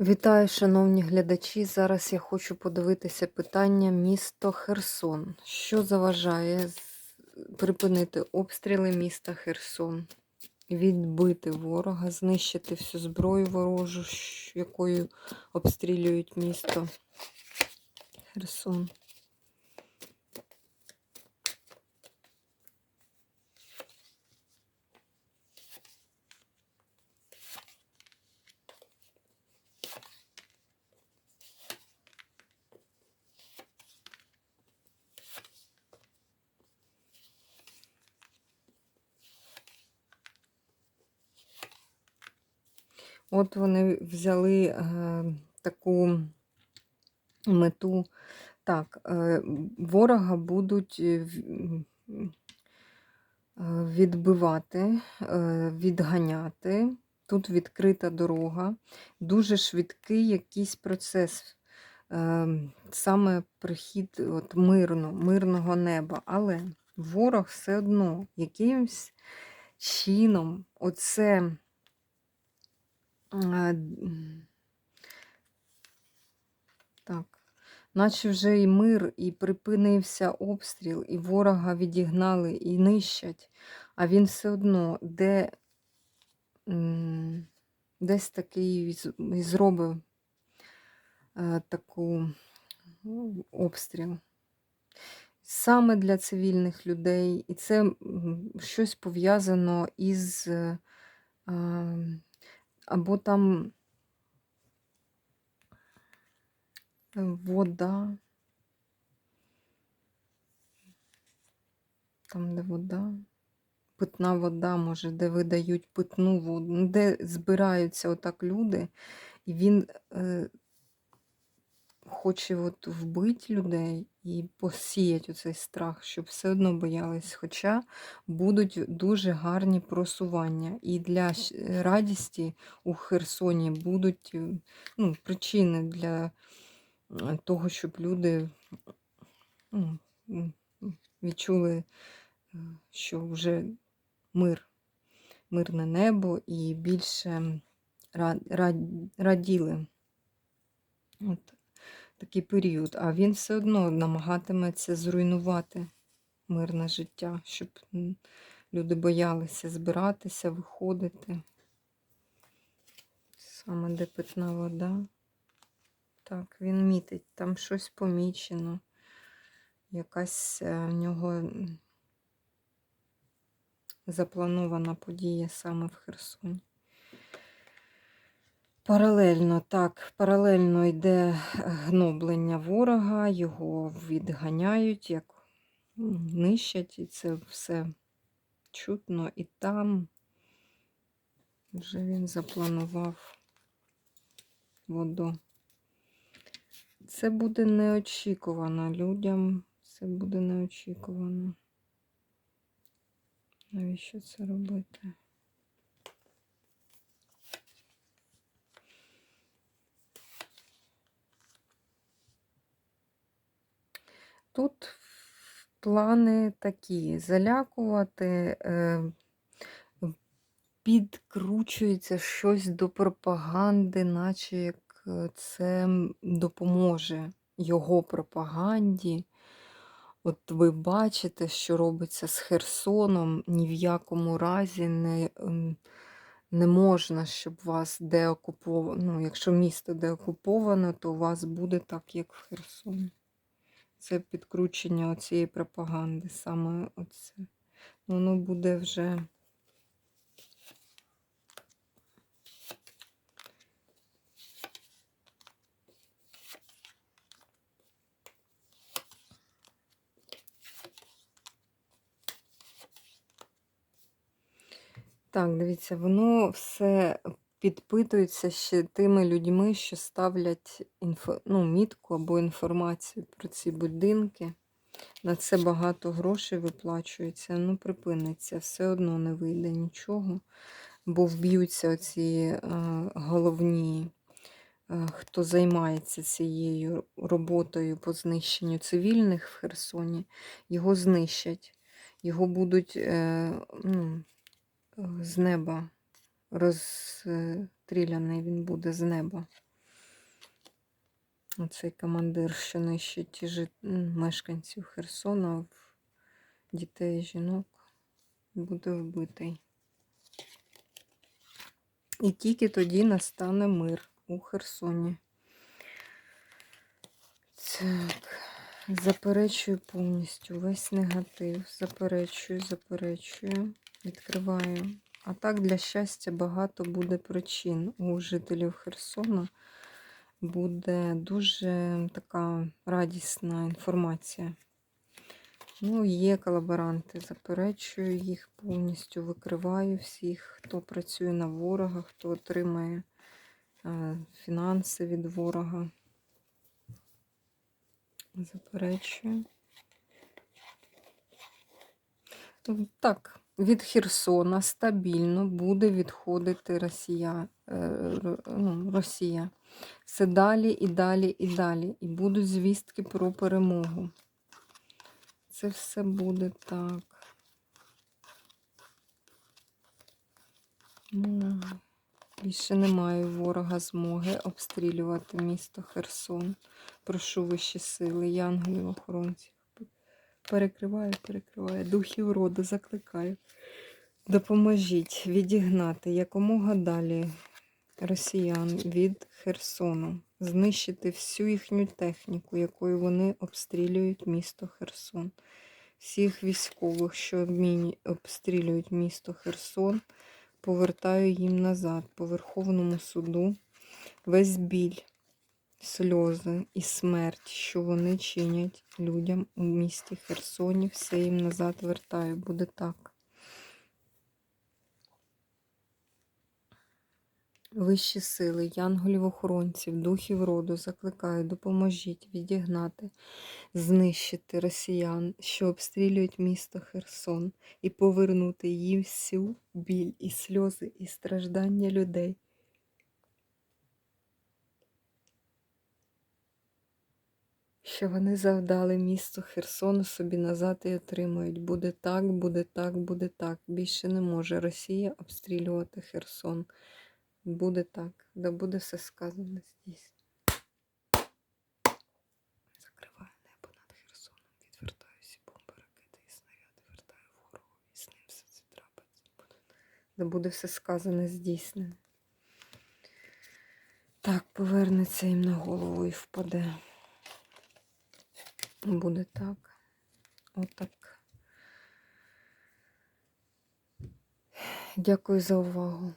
Вітаю, шановні глядачі. Зараз я хочу подивитися питання місто Херсон. Що заважає припинити обстріли міста Херсон, відбити ворога, знищити всю зброю ворожу, якою обстрілюють місто Херсон. От вони взяли е, таку мету. Так, е, ворога будуть е, е, відбивати, е, відганяти. Тут відкрита дорога, дуже швидкий якийсь процес, е, саме прихід от, мирно, мирного неба. Але ворог все одно якимсь чином оце. М, Так, наче вже і мир, і припинився обстріл, і ворога відігнали, і нищать, а він все одно де, десь такий і зробив е, таку ну, обстріл. Саме для цивільних людей, і це щось пов'язано із е, або там е, вода, там, де вода, питна вода, може, де видають питну воду, ну, де збираються отак люди, і він е, хоче от вбити людей і посіяти оцей страх, щоб все одно боялись. Хоча будуть дуже гарні просування. І для щ- радісті у Херсоні будуть е, ну, причини для е, того, щоб люди ну, відчули, е, що вже мир, мирне небо і більше ра- ра- раділи. От такий період. А він все одно намагатиметься зруйнувати мирне життя, щоб люди боялися збиратися, виходити. Саме де питна вода. Так, він мітить, там щось помічено. Якась е, в нього запланована подія саме в Херсоні. Паралельно, так, паралельно йде гноблення ворога, його відганяють, як нищать, і це все чутно. І там вже він запланував воду. Це буде неочікувано людям. Це буде неочікувано. Навіщо це робити? Тут плани такі: залякувати, е, підкручується щось до пропаганди, наче як е, це допоможе його пропаганді. От ви бачите, що робиться з Херсоном, ні в якому разі не, ем, не можна, щоб вас деокуповано. Ну, якщо місто деокуповано, то у вас буде так, як в Херсоні. Це підкручення цієї пропаганди, саме оце. Воно буде вже. Так, дивіться, воно все підпитується ще тими людьми, що ставлять інфо... ну, мітку або інформацію про ці будинки. На це багато грошей виплачується, ну припиниться, все одно не вийде нічого, бо вб'ються оці е, головні, е, хто займається цією роботою по знищенню цивільних в Херсоні, його знищать, його будуть е, ну, е, з неба розстріляний він буде з неба. Оцей командир, що нищить жит... мешканців Херсона, дітей, жінок, буде вбитий. І тільки тоді настане мир у Херсоні. Так, заперечую повністю весь негатив. Заперечую, заперечую, відкриваю. А так для щастя багато буде причин у жителів Херсона. Буде дуже така радісна інформація. Ну, є колаборанти, заперечую їх повністю, викриваю всіх, хто працює на ворога, хто отримає е, фінанси від ворога. Заперечую. Так, від Херсона стабільно буде відходити Росія. е, ну, Росія. Все далі і далі і далі. І будуть звістки про перемогу. Це все буде так. Ну, більше немає ворога змоги обстрілювати місто Херсон. Прошу вищі сили, янголів, охоронців. Перекриваю, перекриваю. Духів роду закликаю. Допоможіть відігнати якомога далі росіян від Херсону, знищити всю їхню техніку, якою вони обстрілюють місто Херсон. Всіх військових, що обстрілюють місто Херсон, повертаю їм назад по Верховному суду весь біль, сльози і смерть, що вони чинять людям у місті Херсоні, все їм назад вертаю. Буде так. Вищі сили, янголів-охоронців, духів роду закликаю, допоможіть відігнати, знищити росіян, що обстрілюють місто Херсон, і повернути їм всю біль і сльози, і страждання людей. Що вони завдали місто Херсону собі назад і отримають. Буде так, буде так, буде так. Більше не може Росія обстрілювати Херсон. Буде так, да буде все сказано здійснено. Закриваю небо над Херсоном, відвертаю всі бомби, і снаряди, вертаю ворогу, і з ним все це трапиться. Да буде все сказане здійснено. Так, повернеться їм на голову і впаде. Буде так. Отак. Дякую за увагу.